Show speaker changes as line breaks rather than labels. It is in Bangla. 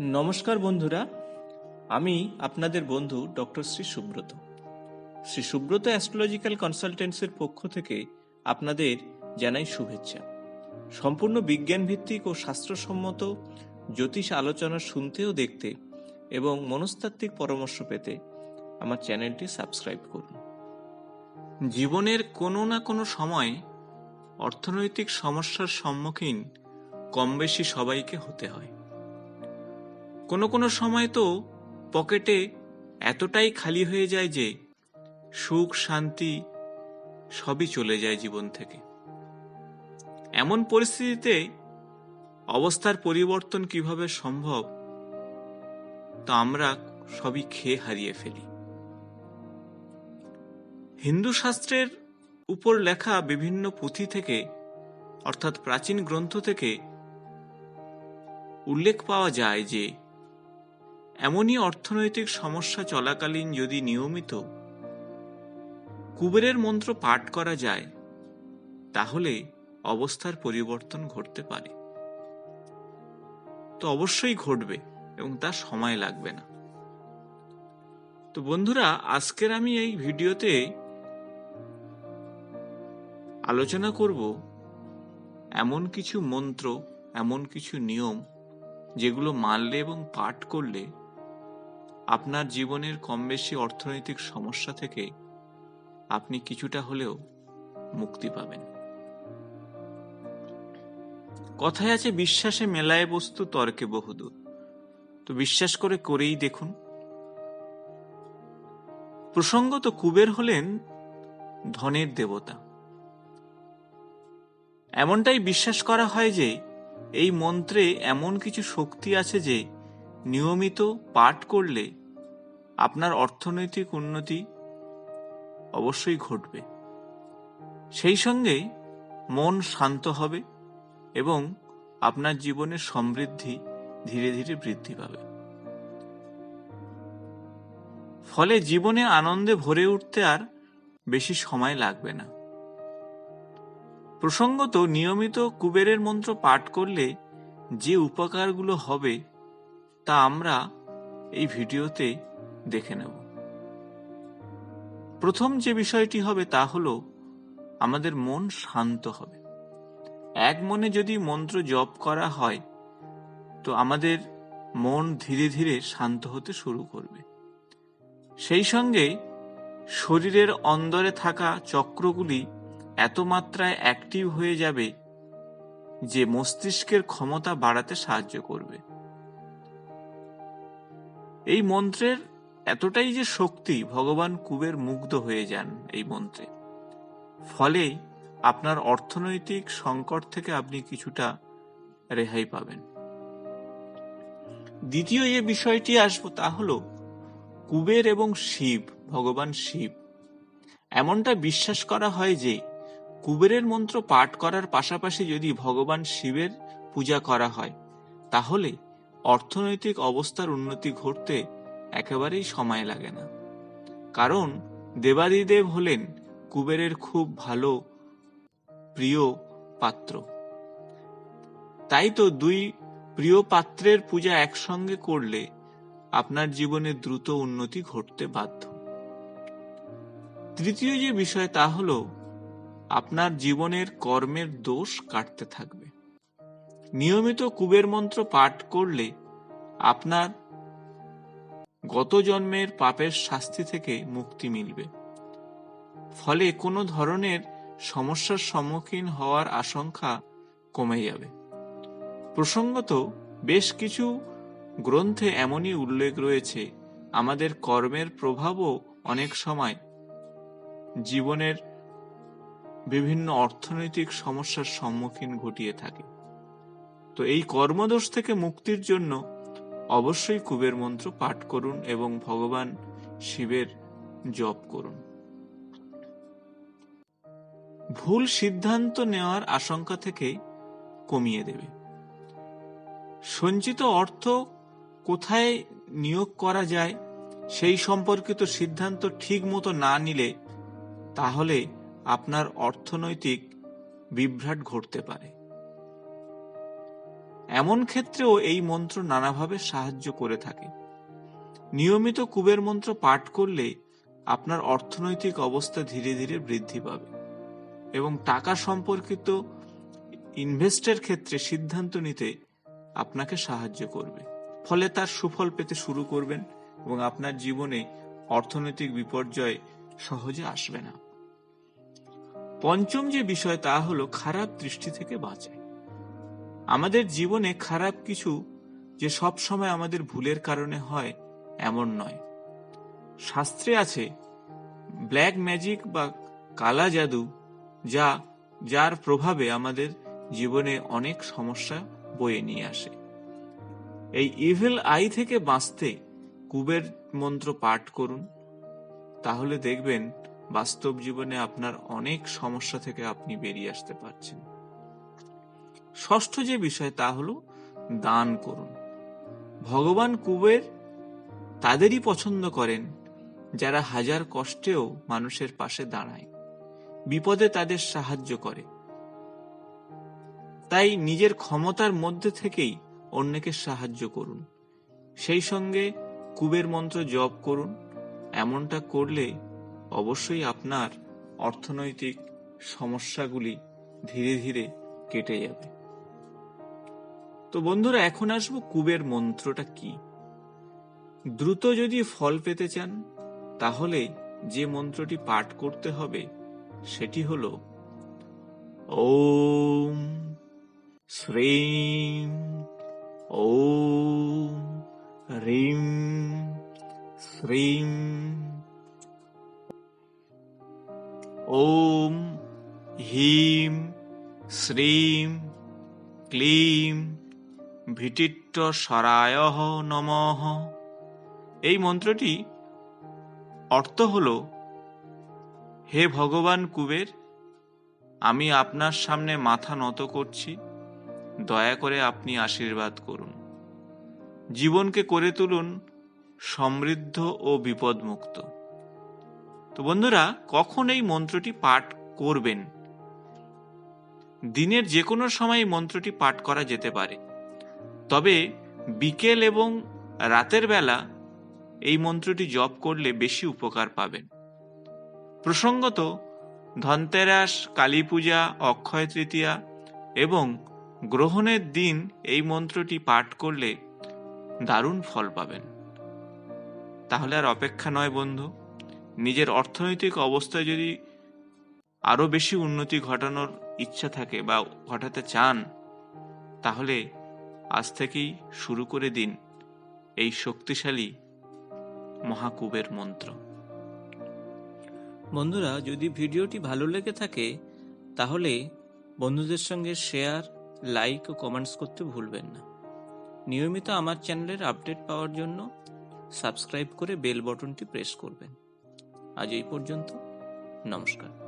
নমস্কার বন্ধুরা, আমি আপনাদের বন্ধু ডক্টর শ্রী সুব্রত। শ্রী সুব্রত অ্যাস্ট্রোলজিক্যাল কনসালটেন্সির পক্ষ থেকে আপনাদের জানাই শুভেচ্ছা। সম্পূর্ণ বিজ্ঞান ভিত্তিক ও শাস্ত্রসম্মত জ্যোতিষ আলোচনা শুনতে ও দেখতে এবং মনস্তাত্ত্বিক পরামর্শ পেতে আমার চ্যানেলটি সাবস্ক্রাইব করুন। জীবনের কোনো না কোনো সময় অর্থনৈতিক সমস্যার সম্মুখীন কম বেশি সবাইকে হতে হয়। কোনো কোনো সময় তো পকেটে এতটাই খালি হয়ে যায় যে সুখ, শান্তি সবই চলে যায় জীবন থেকে। এমন পরিস্থিতিতে অবস্থার পরিবর্তন কীভাবে সম্ভব, তা আমরা সবই খেয়ে হারিয়ে ফেলি। হিন্দু শাস্ত্রের উপর লেখা বিভিন্ন পুঁথি থেকে, অর্থাৎ প্রাচীন গ্রন্থ থেকে উল্লেখ পাওয়া যায় যে এমনই অর্থনৈতিক সমস্যা চলাকালীন যদি নিয়মিত কুবেরের মন্ত্র পাঠ করা যায়, তাহলে অবস্থার পরিবর্তন ঘটতে পারে। তো অবশ্যই ঘটবে এবং তা সময় লাগবে না। তো বন্ধুরা, আজকের আমি এই ভিডিওতে আলোচনা করব এমন কিছু মন্ত্র, এমন কিছু নিয়ম যেগুলো মানলে এবং পাঠ করলে আপনার জীবনের কম বেশি অর্থনৈতিক সমস্যা থেকে আপনি কিছুটা হলেও মুক্তি পাবেন। কথায় আছে, বিশ্বাসে মেলায় বস্তু, তর্কে বহুদূর। তো বিশ্বাস করে করেই দেখুন। প্রসঙ্গত, কুবের হলেন ধনের দেবতা। এমনটাই বিশ্বাস করা হয় যে, এই মন্ত্রে এমন কিছু শক্তি আছে যে, নিয়মিত পাঠ করলে আপনার অর্থনৈতিক উন্নতি অবশ্যই ঘটবে। সেই সঙ্গে মন শান্ত হবে এবং আপনার জীবনের সমৃদ্ধি ধীরে ধীরে বৃদ্ধি পাবে। ফলে জীবনে আনন্দে ভরে উঠতে আর বেশি সময় লাগবে না। প্রসঙ্গত, নিয়মিত কুবেরের মন্ত্র পাঠ করলে যে উপকারগুলো হবে তা আমরা এই ভিডিওতে দেখে নেব। প্রথম যে বিষয়টি হবে তা হলো, আমাদের মন শান্ত হবে। এক মনে যদি মন্ত্র জপ করা হয়, তো আমাদের মন ধীরে ধীরে শান্ত হতে শুরু করবে। সেই সঙ্গে শরীরের অন্দরে থাকা চক্রগুলি এত মাত্রায় অ্যাক্টিভ হয়ে যাবে যে মস্তিষ্কের ক্ষমতা বাড়াতে সাহায্য করবে। এই মন্ত্রের এতটাই যে শক্তি ভগবান কুবের মুগ্ধ হয়ে যান এই মন্ত্রে। ফলে আপনার অর্থনৈতিক সংকট থেকে আপনি কিছুটা রেহাই পাবেন। দ্বিতীয় যে বিষয়টি আসব তা হলো, কুবের এবং শিব, ভগবান শিব। এমনটা বিশ্বাস করা হয় যে, কুবেরের মন্ত্র পাঠ করার পাশাপাশি যদি ভগবান শিবের পূজা করা হয়, তাহলে অর্থনৈতিক অবস্থার উন্নতি ঘটতে একেবারেই সময় লাগে না। কারণ দেবাদিদেব হলেন কুবেরের খুব ভালো, প্রিয় পাত্র। তাই তো দুই প্রিয় পাত্রের পূজা একসঙ্গে করলে আপনার জীবনে দ্রুত উন্নতি ঘটতে বাধ্য। তৃতীয় যে বিষয় তা হল, আপনার জীবনের কর্মের দোষ কাটতে থাকবে। নিয়মিত কুবের মন্ত্র পাঠ করলে আপনার গত জন্মের পাপের শাস্তি থেকে মুক্তি মিলবে। ফলে কোনো ধরনের সমস্যার সম্মুখীন হওয়ার আশঙ্কা কমে যাবে। প্রসঙ্গত, বেশ কিছু গ্রন্থে এমনই উল্লেখ রয়েছে, আমাদের কর্মের প্রভাবও অনেক সময় জীবনের বিভিন্ন অর্থনৈতিক সমস্যার সম্মুখীন ঘটিয়ে থাকে। তো এই কর্মদোষ থেকে মুক্তির জন্য অবশ্যই কুবের মন্ত্র পাঠ করুন এবং ভগবান শিবের জপ করুন। ভুল সিদ্ধান্ত নেওয়ার আশঙ্কা থেকে কমিয়ে দেবে। সঞ্চিত অর্থ কোথায় নিয়োগ করা যায়, সেই সম্পর্কিত সিদ্ধান্ত ঠিক মতো না নিলে তাহলে আপনার অর্থনৈতিক বিভ্রাট ঘটতে পারে। এমন ক্ষেত্রেও এই মন্ত্র নানাভাবে সাহায্য করে থাকে। নিয়মিত কুবের মন্ত্র পাঠ করলে আপনার অর্থনৈতিক অবস্থা ধীরে ধীরে বৃদ্ধি পাবে এবং টাকা সম্পর্কিত ইনভেস্টের ক্ষেত্রে সিদ্ধান্ত নিতে আপনাকে সাহায্য করবে। ফলে তার সুফল পেতে শুরু করবেন এবং আপনার জীবনে অর্থনৈতিক বিপর্যয় সহজে আসবে না। পঞ্চম যে বিষয় তা হলো খারাপ দৃষ্টি থেকে বাঁচায় আমাদের জীবনে খারাপ কিছু যে সব সময় আমাদের ভুলের কারণে হয়, এমন নয়। শাস্ত্রে আছে, ব্ল্যাক ম্যাজিক বা কালা জাদু, যা, যার প্রভাবে আমাদের জীবনে অনেক সমস্যা বয়ে নিয়ে আসে। এই ইভিল আই থেকে বাঁচতে কুবের মন্ত্র পাঠ করুন। তাহলে দেখবেন বাস্তব জীবনে আপনার অনেক সমস্যা থেকে আপনি বেরিয়ে আসতে পারছেন। ষষ্ঠ যে বিষয় তা হলো দান করুন। ভগবান কুবের তাদেরই পছন্দ করেন যারা হাজার কষ্টেও মানুষের পাশে দাঁড়ায়। বিপদে তাদের সাহায্য করে। তাই নিজের ক্ষমতার মধ্যে থেকেই অন্যকে সাহায্য করুন। সেই সঙ্গে কুবের মন্ত্র জপ করুন। এমনটা করলে অবশ্যই আপনার অর্থনৈতিক সমস্যাগুলি ধীরে ধীরে কেটে যাবে। তো বন্ধুরা, এখন আসব কুবের মন্ত্রটা কি? দ্রুত যদি ফল পেতে চান, তাহলে যে মন্ত্রটি পাঠ করতে হবে, সেটি হল, ওম শ্রীম, ওম হ্রিম শ্রীম, ওম হিম, শ্রীম, ক্লিম ভিটিট্ট সরায় নমঃ। এই মন্ত্রটি অর্থ হল, হে ভগবান কুবের, আমি আপনার সামনে মাথা নত করছি, দয়া করে আপনি আশীর্বাদ করুন। জীবনকে করে তুলুন সমৃদ্ধ ও বিপদমুক্ত। তো বন্ধুরা, কখন এই মন্ত্রটি পাঠ করবেন? দিনের যে কোনো সময় মন্ত্রটি পাঠ করা যেতে পারে। তবে বিকেল এবং রাতের বেলা এই মন্ত্রটি জপ করলে বেশি উপকার পাবেন। প্রসঙ্গত, ধনতেরাস কালী পূজা অক্ষয় তৃতীয়া এবং গ্রহণের দিন এই মন্ত্রটি পাঠ করলে দারুণ ফল পাবেন। তাহলে আর অপেক্ষা নয় বন্ধু, নিজের অর্থনৈতিক অবস্থায় যদি আরও বেশি উন্নতি ঘটানোর ইচ্ছা থাকে বা ঘটাতে চান, তাহলে আজ থেকেই শুরু করে দিন এই শক্তিশালী মহাকুবের মন্ত্র। বন্ধুরা, যদি ভিডিওটি ভালো লেগে থাকে, তাহলে বন্ধুদের সঙ্গে শেয়ার, লাইক ও কমেন্টস করতে ভুলবেন না। নিয়মিত আমার চ্যানেলের আপডেট পাওয়ার জন্য সাবস্ক্রাইব করে বেল বটনটি প্রেস করবেন। আজ এই পর্যন্ত, নমস্কার।